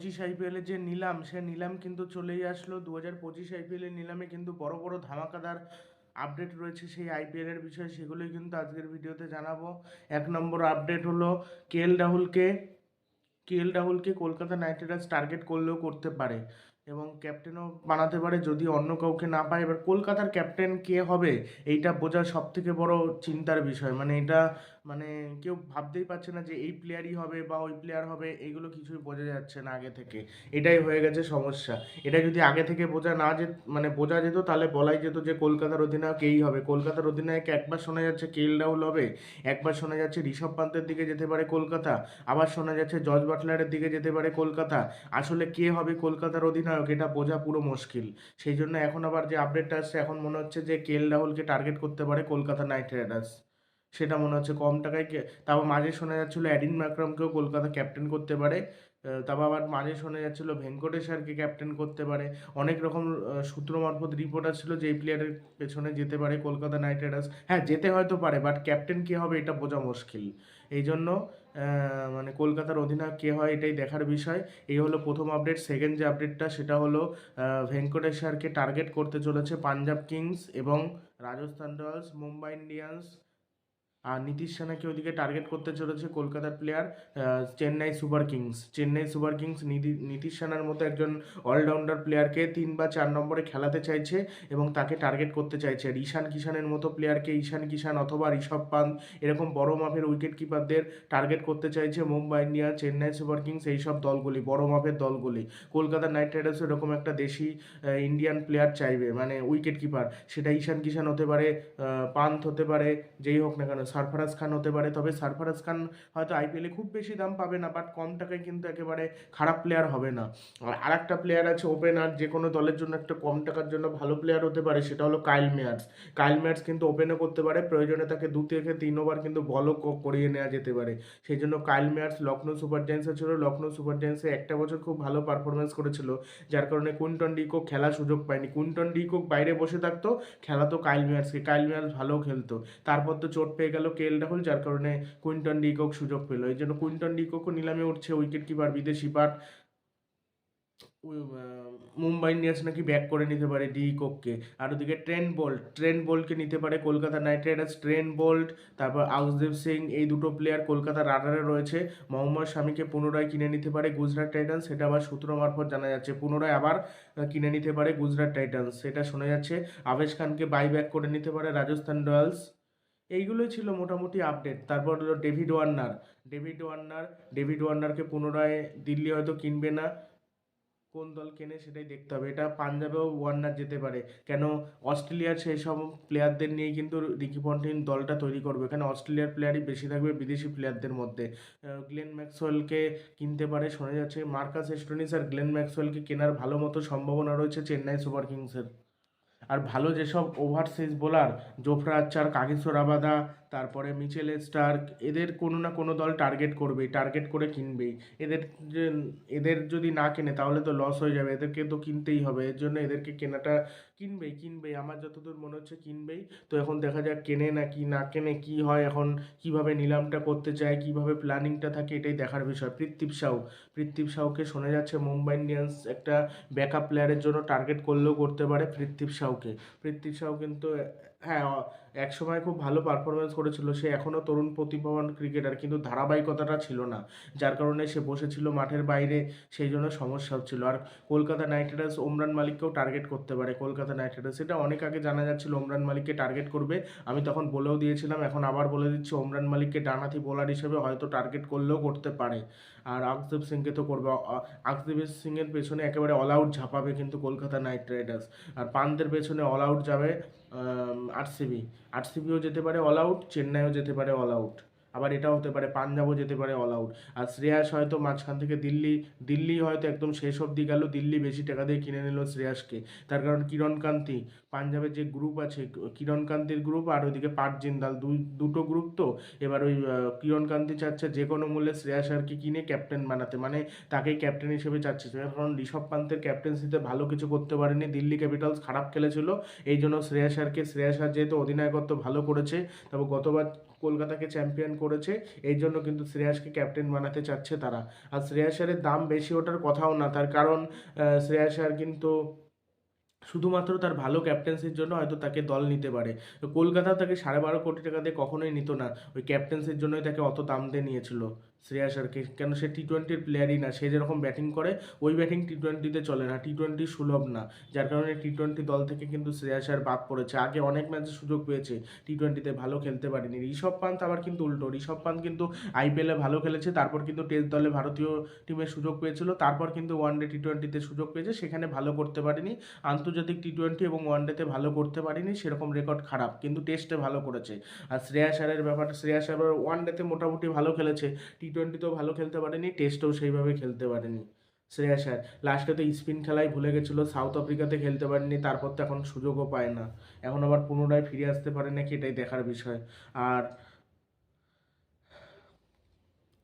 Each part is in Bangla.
পঁচিশ আইপিএলের যে নিলাম, সে নিলাম কিন্তু চলেই আসলো। দু হাজার পঁচিশ আইপিএলের নিলামে কিন্তু বড় বড় ধামাকাদার আপডেট রয়েছে সেই আইপিএলের বিষয়ে, সেগুলোই কিন্তু আজকের ভিডিওতে জানাব। এক নম্বর আপডেট হলো কে এল রাহুলকে কে এল রাহুলকে কলকাতা নাইট রাইডার্স টার্গেট করলেও করতে পারে। এবং ক্যাপ্টেনও বানাতে পারে, যদি অন্য কাউকে না পায়। এবার কলকাতার ক্যাপ্টেন কে হবে, এইটা বোঝা সব থেকে বড় চিন্তার বিষয়। মানে এটা মানে কেউ ভাবতেই পারছে না যে এই প্লেয়ারই হবে বা ওই প্লেয়ার হবে এইগুলো কিছুই বোঝা যাচ্ছে না আগে থেকে। এটাই হয়ে গেছে সমস্যা। এটা যদি আগে থেকে বোঝা না যেত মানে বোঝা যেত, তাহলে বলাই যেত যে কলকাতার অধিনায়ক এই হবে। কলকাতার অধিনায়ক একবার শোনা যাচ্ছে কে এল রাহুল হবে, একবার শোনা যাচ্ছে ঋষভ পান্তের দিকে যেতে পারে কলকাতা, আবার শোনা যাচ্ছে জর্জ বাটলারের দিকে যেতে পারে কলকাতা। আসলে কে হবে কলকাতার অধিনায়ক? এটা বোঝা পুরো মুশকিল। সেই জন্য এখন আবার যে আপডেটটা আসছে, এখন মনে হচ্ছে যে কে এল রাহুলকে টার্গেট করতে পারে কলকাতা নাইট রাইডার্স সেটা মনে হচ্ছে কম টাকায় তারপর মাঝে শোনা যাচ্ছিল অ্যাডিন ম্যাক্রামকেও কলকাতা ক্যাপ্টেন করতে পারে। তারপর আবার মাঝে শোনা যাচ্ছিল ভেঙ্কটেশ্বরকে ক্যাপ্টেন করতে পারে। অনেক রকম সূত্র মারফত রিপোর্ট আসছিল যে এই প্লেয়ারের পেছনে যেতে পারে কলকাতা নাইট রাইডার্স হ্যাঁ যেতে হয়তো পারে বাট ক্যাপ্টেন কে হবে এটা বোঝা মুশকিল। এই জন্য মানে কলকাতার অধিনায়ক কে হয় এটাই দেখার বিষয়। এই হলো প্রথম আপডেট সেকেন্ড যে আপডেটটা সেটা হলো ভেঙ্কটেশ্বরকে টার্গেট করতে চলেছে পাঞ্জাব কিংস এবং রাজস্থান রয়্যালস মুম্বাই ইন্ডিয়ান্স আর নীতিশ সেনাকে ওদিকে টার্গেট করতে চলেছে কলকাতার player Chennai Super Kings. Chennai Super Kings নীতি, নীতিশ সেনার মতো একজন অলরাউন্ডার প্লেয়ারকে তিন বা চার নম্বরে খেলাতে চাইছে এবং তাকে টার্গেট করতে চাইছে। আর ঈশান কিষানের মতো প্লেয়ারকে ঈশান কিষান অথবা ঋষভ পান্ত এরকম বড় মাপের উইকেট কিপারদের টার্গেট করতে চাইছে Mumbai Indians, Chennai Super Kings এইসব দলগুলি, বড় মাপের দলগুলি। কলকাতা নাইট রাইডার্স এরকম একটা দেশি ইন্ডিয়ান প্লেয়ার চাইবে মানে উইকেট কিপার সেটা ঈশান কিষান হতে পারে পান্ত হতে পারে, যেই হোক না কেন সারফারাজ খান হতে পারে। তবে সারফারাজ খান হয়তো আইপিএলে খুব বেশি দাম পাবে না বাট কম টাকায় কিন্তু একেবারে খারাপ প্লেয়ার হবে না। আর আরেকটা প্লেয়ার আছে ওপেনার যে কোনো দলের জন্য একটা কম টাকার জন্য ভালো প্লেয়ার হতে পারে, সেটা হলো কাইল মেয়ার্স কাইল মেয়ার্স কিন্তু ওপেনও করতে পারে, প্রয়োজনে তাকে দু থেকে তিন ওভার কিন্তু বলও করিয়ে নেওয়া যেতে পারে। সেই জন্য কাইল মেয়ার্স লখনৌ সুপার জায়ান্টসে ছিল। লখনৌ সুপার জায়ান্টসে একটা বছর খুব ভালো পারফরমেন্স করেছিল, যার কারণে কুইন্টন ডিকক খেলার সুযোগ পায়নি। কুইন্টন ডিকক বাইরে বসে থাকতো, খেলাতো কাইল মেয়ার্সকে কাইল মেয়ার্স ভালো খেলতো। তারপর তো চোট পেয়ে গেল কে এল রাহুল, যার কারণে কুইন্টন ডিকক সুযোগ পেল। এই জন্য কুইন্টন ডিককও নিলামে উঠছে উইকেট কিপার বিদেশি পাট মুম্বাই ইন্ডিয়ান্স নাকি ব্যাক করে নিতে পারে ডি কোককে। আর ওদিকে ট্রেন বোল্ট, ট্রেন বোল্টকে নিতে পারে Kolkata Knight Riders. Trent Boult, তারপর আউসদেব সিং, এই দুটো প্লেয়ার কলকাতা রাডারে রয়েছে। মোহাম্মদ শামিকে পুনরায় কিনে নিতে পারে গুজরাট টাইটান্স। সেটা আবার সূত্র মারফত জানা যাচ্ছে, পুনরায় আবার কিনে নিতে পারে গুজরাট টাইটান্স। সেটা শোনা যাচ্ছে। আবেশ খানকে বাই ব্যাক করে নিতে পারে রাজস্থান রয়্যালস। এইগুলোই ছিল মোটামুটি আপডেট তারপর হলো David Warner David Warner David ওয়ার্নারকে পুনরায় দিল্লি হয়তো কিনবে না। কোন দল কেনে সেটাই দেখতে হবে। এটা পাঞ্জাবেও ওয়ার্নার যেতে পারে। কেন অস্ট্রেলিয়ার সেই সব প্লেয়ারদের নিয়েই কিন্তু রিকি পন্টিং দলটা তৈরি করবে। এখানে অস্ট্রেলিয়ার প্লেয়ারই বেশি থাকবে বিদেশি প্লেয়ারদের মধ্যে? গ্লেন ম্যাক্সওয়েলকে কিনতে পারে, শোনা যাচ্ছে। মার্কাস এস্টোনিস আর গ্লেন ম্যাক্সওয়েলকে কেনার ভালো মতো সম্ভাবনা রয়েছে চেন্নাই সুপার কিংসের। আর ভালো যেসব overseas bowler Jofra Archer Kagiso Rabada, তারপরে মিচেল স্টার্ক, এদের কোনো না কোনো দল টার্গেট করবেই টার্গেট করে কিনবেই। এদের এদের যদি না কেনে তাহলে তো লস হয়ে যাবে, এদেরকে তো কিনতেই হবে, এর জন্য এদেরকে কেনাটা কিনবেই কিনবেই। আমার যতদূর মনে হচ্ছে কিনবেই। তো এখন দেখা যাক কেনে না কি, না কেনে কি হয়। এখন কীভাবে নিলামটা করতে চায়, কীভাবে প্ল্যানিংটা থাকে এটাই দেখার বিষয়। পৃথিব সাউ পৃথিব সাউকে শোনা যাচ্ছে মুম্বাই ইন্ডিয়ান্স একটা ব্যাকআপ প্লেয়ারের জন্য টার্গেট করলেও করতে পারে পৃথ্বীপ সাউকে। পৃথ্বীপ সাউ কিন্তু হ্যাঁ এক সময় খুব ভালো পারফরমেন্স করেছিল সে এখনও তরুণ প্রতিভাবান ক্রিকেটার কিন্তু ধারাবাহিকতাটা ছিল না। যার কারণে সে বসেছিল মাঠের বাইরে, সেই জন্য সমস্যা হচ্ছিল। আর কলকাতা নাইট রাইডার্স ওমরান মালিককেও টার্গেট করতে পারে। কলকাতা নাইট রাইডার্স সেটা অনেক আগে জানা যাচ্ছিল, ওমরান মালিককে টার্গেট করবে। আমি তখন বলেও দিয়েছিলাম, এখন আবার বলে দিচ্ছি, ওমরান মালিককে ডানাথি বোলার হিসেবে হয়তো টার্গেট করলেও করতে পারে। আর আকদীপ সিংকে তো করবে। আকদীপ সিংয়ের পেছনে একেবারে অল আউট ঝাঁপাবে কিন্তু কলকাতা নাইট রাইডার্স। আর পান্তের পেছনে অল আউট যাবে আরসিবি। আরসিবিও যেতে পারে অল আউট চেন্নাইও যেতে পারে অল আউট আবার এটাও হতে পারে, পাঞ্জাবও যেতে পারে অল আউট আর শ্রেয়াস হয়তো মাঝখান থেকে দিল্লি দিল্লি হয়তো একদম শেষ অব্দি গেল, দিল্লি বেশি টাকা দিয়ে কিনে নিল শ্রেয়াসকে, তার কারণ কিরণ কান্তি পাঞ্জাবের যে গ্রুপ আছে কিরণ কান্তির গ্রুপ আর ওইদিকে পাট জিন্দাল দুই দুটো গ্রুপ তো। এবার ওই আহ, কিরণ কান্তি চাচ্ছে যে কোনো মূল্যে শ্রেয়াস আয়ারকে কিনে ক্যাপ্টেন বানাতে। মানে তাকেই ক্যাপ্টেন হিসেবে চাচ্ছে। কারণ ঋষভ পান্তের ক্যাপ্টেন্সিতে ভালো কিছু করতে পারেনি। দিল্লি ক্যাপিটালস খারাপ খেলেছিল। এই জন্য শ্রেয়াস আয়ারকে শ্রেয়াস আয়ার যেহেতু অধিনায়কত্ব ভালো করেছে তবে গতবার কলকাতাকে চ্যাম্পিয়ন করেছে এই জন্য কিন্তু শ্রেয়াসকে ক্যাপ্টেন বানাতে চাচ্ছে তারা। আর শ্রেয়াস আয়ারের দাম বেশি ওঠার কথাও না। তার কারণ আহ, শ্রেয়াস কিন্তু শুধুমাত্র তার ভালো ক্যাপ্টেন্সির জন্য হয়তো তাকে দল নিতে পারে। কলকাতা তাকে সাড়ে বারো কোটি টাকা দিয়ে কখনোই নিত না। ওই ক্যাপ্টেন্সির জন্যই তাকে অত দাম দিয়ে নিয়েছিল। শ্রেয়াস আয়ারকে কেন সে টি টোয়েন্টির প্লেয়ারই না, সে যেরকম ব্যাটিং করে, ওই ব্যাটিং টি টোয়েন্টিতে চলে না। টি টোয়েন্টি সুলভ না, যার কারণে টি টোয়েন্টি দল থেকে কিন্তু শ্রেয়াস আয়ার বাদ পড়েছে। আগে অনেক ম্যাচে সুযোগ পেয়েছে টি টোয়েন্টিতে ভালো খেলতে পারেনি। ঋষভ পান্ত আবার কিন্তু উল্টো। ঋষভ পান্ত কিন্তু আইপিএলে ভালো খেলেছে, তারপর কিন্তু টেস্ট দলে ভারতীয় টিমের সুযোগ পেয়েছিল, তারপর কিন্তু ওয়ান ডে টি টোয়েন্টিতে সুযোগ পেয়েছে, সেখানে ভালো করতে পারেনি। আন্তর্জাতিক টি টোয়েন্টি এবং ওয়ান ডেতে ভালো করতে পারেনি, সেরকম রেকর্ড খারাপ, কিন্তু টেস্টে ভালো করেছে। আর শ্রেয়াস আয়ারের ব্যাপারটা আয়ার ওয়ান ডেতে মোটামুটি ভালো খেলেছে টি টোয়েন্টিতেও ভালো খেলতে পারেনি টেস্টেও সেইভাবে খেলতে পারেনি। শ্রেয়াস আয়ার লাস্টে তো স্পিন খেলায় ভুলে গেছিল সাউথ আফ্রিকাতে খেলতে পারেনি, তারপর তো এখন সুযোগও পায় না। এখন আবার পুনরায় ফিরে আসতে পারে নাকি এটাই দেখার বিষয়। আর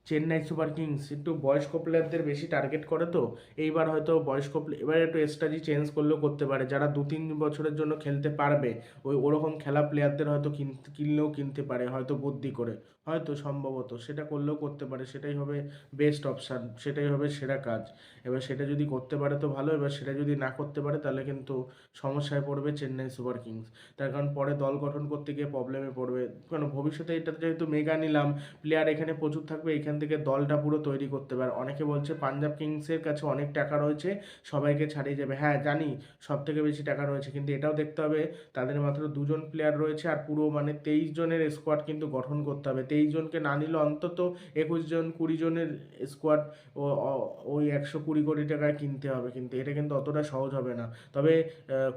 চেন্নাই সুপার কিংস, একটু বয়স্ক প্লেয়ারদের বেশি টার্গেট করে তো, এইবার হয়তো বয়স্ক এবার একটু স্ট্র্যাটেজি চেঞ্জ করলেও করতে পারে। যারা দু তিন বছরের জন্য খেলতে পারবে, ওই ওরকম খেলা প্লেয়ারদের হয়তো কিন- কিনলেও কিনতে পারে, হয়তো বুদ্ধি করে। হয়তো সম্ভবত সেটা করলেও করতে পারে, সেটাই হবে বেস্ট অপশান সেটাই হবে সেরা কাজ। এবার সেটা যদি করতে পারে তো ভালো, এবার সেটা যদি না করতে পারে তাহলে কিন্তু সমস্যায় পড়বে চেন্নাই সুপার কিংস। তার কারণ পরে দল গঠন করতে গিয়ে প্রবলেমে পড়বে। কারণ ভবিষ্যতে এটা যেহেতু মেগা নিলাম প্লেয়ার এখানে প্রচুর থাকবে, এখান থেকে দলটা পুরো তৈরি করতে পারে। অনেকে বলছে পাঞ্জাব কিংসের কাছে অনেক টাকা রয়েছে, সবাইকে ছাড়িয়ে যাবে। হ্যাঁ জানি সব থেকে বেশি টাকা রয়েছে, কিন্তু এটাও দেখতে হবে, তাদের মাত্র দুজন প্লেয়ার রয়েছে আর পুরো মানে তেইশ জনের স্কোয়াড কিন্তু গঠন করতে হবে। তেইশ জনকে না নিলে অন্তত একুশ জন কুড়ি জনের স্কোয়াড ওই একশো কুড়ি কোটি টাকায় কিনতে হবে কিন্তু। এটা কিন্তু অতটা সহজ হবে না। তবে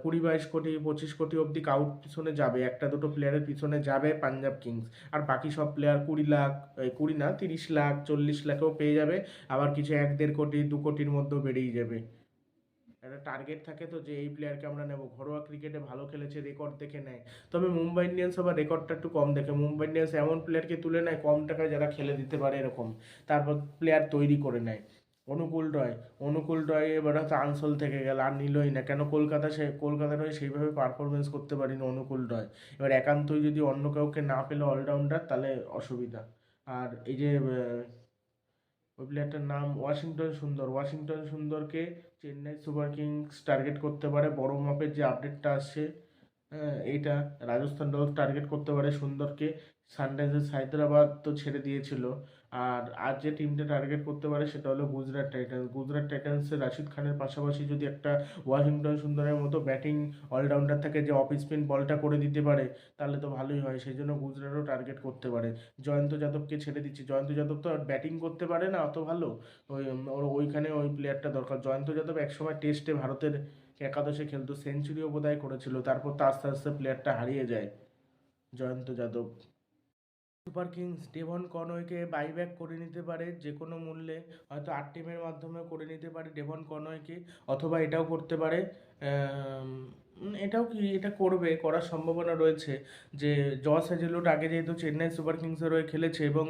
কুড়ি বাইশ কোটি, পঁচিশ কোটি অবধি কাউট পিছনে যাবে। একটা দুটো প্লেয়ারের পিছনে যাবে পাঞ্জাব কিংস। আর বাকি সব প্লেয়ার কুড়ি লাখ কুড়ি না, তিরিশ লাখ, চল্লিশ লাখেও পেয়ে যাবে। আবার কিছু এক দেড় কোটি, দু কোটির মধ্যেও বেরিয়ে যাবে। টার্গেট থাকে তো যে এই প্লেয়ারকে আমরা নেব। ঘরোয়া ক্রিকেটে ভালো খেলেছে রেকর্ড দেখে নেয়। তবে মুম্বাই ইন্ডিয়ান্স আবার রেকর্ডটা একটু কম দেখে। মুম্বাই ইন্ডিয়ান্স এমন প্লেয়ারকে তুলে নেয়, কম টাকায় যারা খেলে দিতে পারে এরকম। তারপর প্লেয়ার তৈরি করে নেয়। অনুকূল রয় অনুকূল রয় এবার হয়তো আনসোল থেকে গেল, আর নিলই না। কেন কলকাতা সে কলকাতার হয়ে সেইভাবে পারফরমেন্স করতে পারিনি অনুকূল রয়। এবার একান্তই যদি অন্য কাউকে না পেলে অলরাউন্ডার তাহলে অসুবিধা। আর এই যে ওই প্লেয়ারটার নাম ওয়াশিংটন সুন্দর। ওয়াশিংটন সুন্দরকে চেন্নাই সুপার কিংস টার্গেট করতে পারে। বড় মাপের যে আপডেটটা আসছে হ্যাঁ, এইটা রাজস্থান রয়্যালস টার্গেট করতে পারে সুন্দরকে। সানরাইজার্স হায়দ্রাবাদ তো ছেড়ে দিয়েছিল। আর আর যে টিমটা টার্গেট করতে পারে সেটা হলো গুজরাট টাইটান্স। গুজরাট টাইটান্সের রাশিদ খানের পাশাপাশি যদি একটা ওয়াশিংটন সুন্দরের মতো ব্যাটিং অলরাউন্ডার থাকে যে অফ স্পিন বলটা করে দিতে পারে, তাহলে তো ভালোই হয়। সেই জন্য গুজরাটও টার্গেট করতে পারে। জয়ন্ত যাদবকে ছেড়ে দিচ্ছি। জয়ন্ত যাদব তো ব্যাটিং করতে পারে না, অত ভালো। ওই ওইখানে ওই প্লেয়ারটা দরকার। জয়ন্ত যাদব একসময় টেস্টে ভারতের একাদশে খেলতো সেঞ্চুরিও বোধহয় করেছিল। তারপর তো আস্তে আস্তে প্লেয়ারটা হারিয়ে যায়। Jayant Yadav. Super Kings Devon কনওয়েকে buyback করে নিতে পারে যে কোনো মূল্যে, হয়তো আট টিমের মাধ্যমে করে নিতে পারে ডেভন কনওয়েকে অথবা এটাও করতে পারে এটাও কি এটা করবে, করার সম্ভাবনা রয়েছে যে জস হেজেলউড আগে যেহেতু চেন্নাই সুপার কিংসের হয়ে খেলেছে এবং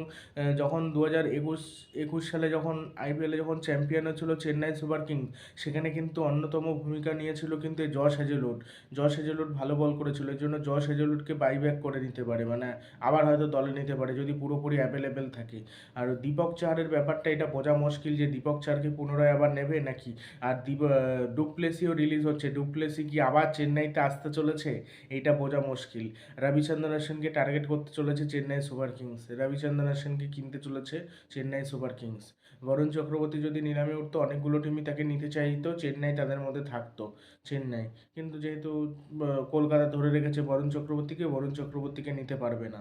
যখন দু হাজার একুশ একুশ সালে যখন আইপিএলে যখন চ্যাম্পিয়ন হয়েছিল চেন্নাই সুপার কিংস, সেখানে কিন্তু অন্যতম ভূমিকা নিয়েছিল কিন্তু জস হেজেলউড জস হেজেলউড ভালো বল করেছিল এর জন্য জস হেজেলউডকে বাইব্যাক করে নিতে পারে মানে আবার হয়তো দলে নিতে পারে যদি পুরোপুরি অ্যাভেলেবেল থাকে। আর দীপক চাহারের ব্যাপারটা, এটা বোঝা মুশকিল যে দীপক চাহারকে পুনরায় আবার নেবে নাকি? আর দীপ ডুপ্লেসিও রিলিজ হচ্ছে ডুপ্লেসি কি আবার চেন্নাইতে আসতে চলেছে, এইটা বোঝা মুশকিল। রবিচন্দ্রন অশ্বিনকে টার্গেট করতে চলেছে চেন্নাই সুপার কিংস। রবিচন্দ্রন অশ্বিনকে কিনতে চলেছে চেন্নাই সুপার কিংস। বরুণ চক্রবর্তী যদি নিলামে উঠতো, অনেকগুলো টিমই তাকে নিতে চাইতো, চেন্নাই তাদের মধ্যে থাকতো, চেন্নাই। কিন্তু যেহেতু কলকাতা ধরে রেখেছে বরুণ চক্রবর্তীকে বরুণ চক্রবর্তীকে নিতে পারবে না।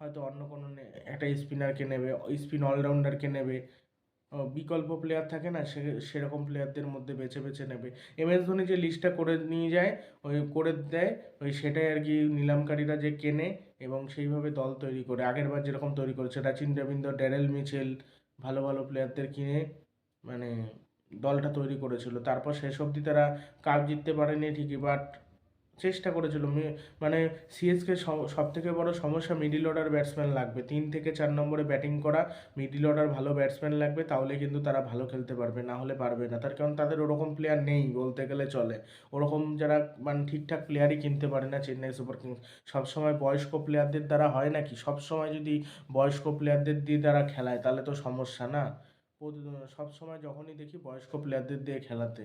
হয়তো অন্য কোনো একটা স্পিনারকে নেবে স্পিন অলরাউন্ডারকে নেবে। বিকল্প প্লেয়ার থাকে না, সে, সেরকম প্লেয়ারদের মধ্যে বেছে বেছে নেবে। এম এস ধোনি যে লিস্টটা করে নিয়ে যায়, ওই করে দেয়, ওই সেটাই আর কি নিলামকারীরা যে কেনে এবং সেইভাবে দল তৈরি করে। আগেরবার যেরকম তৈরি করেছে, রাচিন রবীন্দ্র ড্যারেল মিচেল, ভালো ভালো প্লেয়ারদের কিনে মানে দলটা তৈরি করেছিল। তারপর শেষ অবধি তারা কাপ জিততে পারেনি ঠিকই বাট চেষ্টা করেছিল। মানে সিএসকে সব থেকে বড় সমস্যা মিডিল অর্ডার ব্যাটসম্যান লাগবে। তিন থেকে চার নম্বরে ব্যাটিং করা মিডিল অর্ডার ভালো ব্যাটসম্যান লাগবে, তাহলে কিন্তু তারা ভালো খেলতে পারবে, না হলে পারবে না। তার কারণ তাদের ওরকম প্লেয়ার নেই, বলতে গেলে চলে। ওরকম যারা মানে ঠিকঠাক প্লেয়ারই কিনতে পারে না চেন্নাই সুপার কিংস। সবসময় বয়স্ক প্লেয়ারদের দ্বারা হয় নাকি? সবসময় যদি বয়স্ক প্লেয়ারদের দিয়ে তারা খেলায়, তাহলে তো সমস্যা না? সবসময় যখনই দেখি বয়স্ক প্লেয়ারদের দিয়ে খেলাতে।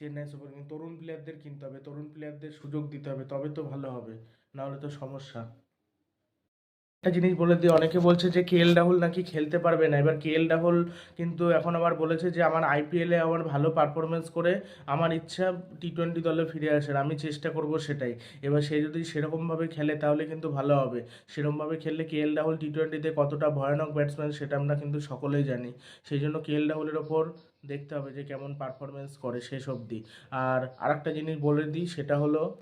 চেন্নাই সুপার কিংস তরুণ প্লেয়ারদের কিনতে হবে, তরুণ প্লেয়ারদের সুযোগ দিতে হবে, তবে তো ভালো হবে, নাহলে তো সমস্যা। একটা জিনিস বলে দিই, অনেকে বলছে যে কে এল রাহুল নাকি খেলতে পারবে না, এবার কে এল রাহুল কিন্তু এখন আবার বলেছে যে আমার আইপিএলে আমার ভালো পারফরমেন্স করে আমার ইচ্ছা টি টোয়েন্টি দলে ফিরে আসার, আমি চেষ্টা করব সেটাই। এবার সে যদি সেরকমভাবে খেলে তাহলে কিন্তু ভালো হবে। সেরকমভাবে খেললে কে এল রাহুল টি টোয়েন্টিতে কতটা ভয়ানক ব্যাটসম্যান সেটা আমরা কিন্তু সকলেই জানি। সেই জন্য কে এল রাহুলের ওপর দেখতে হবে যে কেমন পারফরমেন্স করে শেষ অবধি। আর আরেকটা জিনিস বলে দিই, সেটা হলো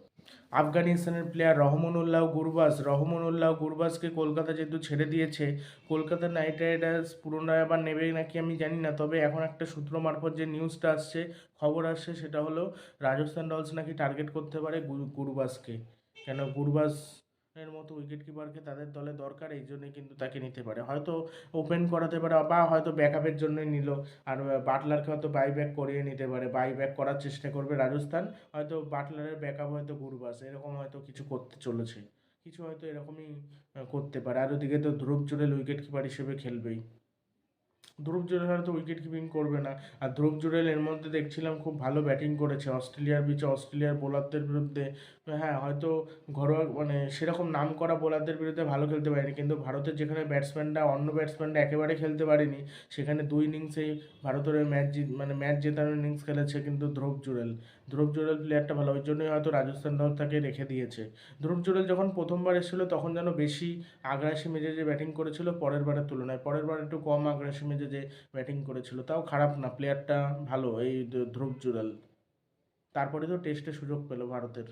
আফগানিস্তানের প্লেয়ার রহমানুল্লাহ গুরবাজ। রহমানুল্লাহ গুরবাজকে কলকাতা যেহেতু ছেড়ে দিয়েছে, কলকাতা নাইট রাইডার্স পুনরায় আবার নেবে নাকি আমি জানি না, তবে এখন একটা সূত্র মারফত যে নিউজটা আসছে, খবর আসছে, সেটা হলো রাজস্থান রয়্যালস নাকি টার্গেট করতে পারে গুর- গুরবাজকে। কেন? গুরবাজ এর মতো উইকেট কিপারকে তাদের দলে দরকার, এই জন্যই কিন্তু তাকে নিতে পারে। হয়তো ওপেন করাতে পারে বা হয়তো ব্যাকআপের জন্যই নিল। আর বাটলারকে হয়তো বাই ব্যাক করিয়ে নিতে পারে। বাই ব্যাক করার চেষ্টা করবে রাজস্থান। হয়তো বাটলারের ব্যাকআপ হয়তো গুরবাস। এরকম হয়তো কিছু করতে চলেছে। কিছু হয়তো এরকমই করতে পারে। আর ওদিকে তো ধ্রুব জুড়েল উইকেট কিপার হিসেবে খেলবেই। ধ্রুব জুড়েল হয়তো উইকেট কিপিং করবে না। আর ধ্রুব জুড়েল এর মধ্যে দেখছিলাম খুব ভালো ব্যাটিং করেছে। অস্ট্রেলিয়ার বিচে অস্ট্রেলিয়ার বোলারদের বিরুদ্ধে হ্যাঁ হয়তো ঘরোয়া মানে সেরকম নাম করা বোলারদের বিরুদ্ধে ভালো খেলতে পারেনি। কিন্তু ভারতের যেখানে ব্যাটসম্যানরা অন্য ব্যাটসম্যানরা একেবারে খেলতে পারেনি, সেখানে দুই ইনিংসেই ভারতের ম্যাচ জিত মানে ম্যাচ জেতানোর ইনিংস খেলেছে কিন্তু ধ্রুব জুড়েল। ধ্রুব জুড়েল প্লেয়ারটা ভালো, ওই জন্যই হয়তো রাজস্থান দল তাকে রেখে দিয়েছে। ধ্রুব জুড়েল যখন প্রথমবার এসেছিল, তখন যেন বেশি আগ্রাসী মেজাজে ব্যাটিং করেছিল পরের বারের তুলনায়। পরের বার একটু কম আগ্রাসী মেজাজে ব্যাটিং করেছিল, তাও খারাপ না প্লেয়ারটা ভালো, এই ধ্রুব জুরাল তারপরে তো টেস্টে সুযোগ পেল ভারতের।